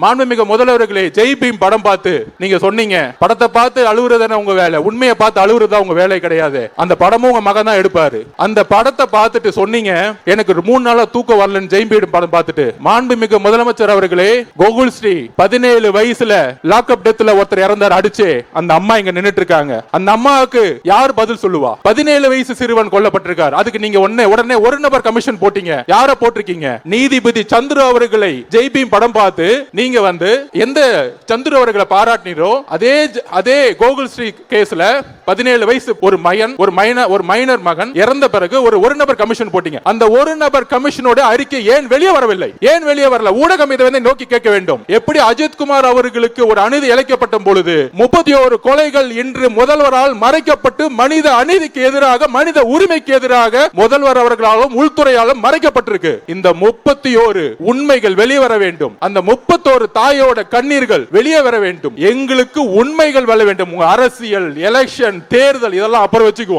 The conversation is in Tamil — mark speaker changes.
Speaker 1: மாண்புமிகு முதல்வர்களே ஜெய் பீம் படம் பார்த்து நீங்க சொன்னீங்க. படத்தை பார்த்து அழுகுறதுன உங்க வேலை. உண்மையை பார்த்து அழுகுறதா உங்க வேலை கிடையாது. அந்த படமும் உங்க மகன் தான் எடுப்பாரு. அந்த படத்தை பார்த்துட்டு சொன்னீங்க. எனக்கு மூணு நாளா தூக்கம் வரலன்னு ஜெய் பீம் படம் பார்த்துட்டு. மாண்புமிகு முதலமைச்சர் அவர்களே கோகுல் ஸ்ரீ பதினேழு வயசுல லாக்அப் டெத்ல ஒருத்தர் இறந்தார் அடிச்சு அந்த அம்மா இங்க நின்னுட்டு இருக்காங்க அந்த அம்மாவுக்கு யார் பதில் சொல்லுவா? பதினேழு வயசு சிறுவன் கொல்லப்பட்டிருக்கார். அதுக்கு நீங்க உடனே உடனே ஒரு நபர் கமிஷன் போட்டீங்க. யார போட்டிருக்கீங்க? நீதிபதி சந்துரு அவர்களை ஜெய் பீம் படம் பார்த்து நீங்க வந்து எந்த சந்துரு அவர்களை பாராட்டினீரோ அதே அதே கோகுல் ஸ்ரீ கேஸ்ல பதினேழு வயசு ஒரு மயன் ஒரு மைனர் ஒரு மைனர் மகன் இறந்த பிறகு ஒரு ஒரு நபர் கமிஷன் போட்டீங்க. அந்த ஒரு நபர் கமிஷனோட அறிக்கை ஏன் வெளியே வரவில்லை? ஏன் வெளியே வரல? ஊடகம் இதை வந்து நோக்கி கேட்க வேண்டும். எப்படி அஜித் குமார் அவர்களுக்கு ஒரு அநீதி இழைக்கப்பட்ட பொழுது முப்பத்தி ஒரு கொலைகள் இன்று முதல்வரால் மறைக்கப்பட்டு மனித அநீதிக்கு எதிராக மனித உரிமைக்கு எதிராக முதல்வர் அவர்களாலும் உள்துறையாலும் மறைக்கப்பட்டிருக்கு. இந்த முப்பத்தி ஒரு உண்மைகள் வெளியே வர வேண்டும். அந்த முப்பத்தி ஒரு தாயோட கண்ணீர்கள் வெளியே வர வேண்டும். எங்களுக்கு உண்மைகள் வர வேண்டும். உங்க அரசியல் எலெக்ஷன் தேர்தல் இதெல்லாம் அப்புறம் வச்சுக்குவோம்.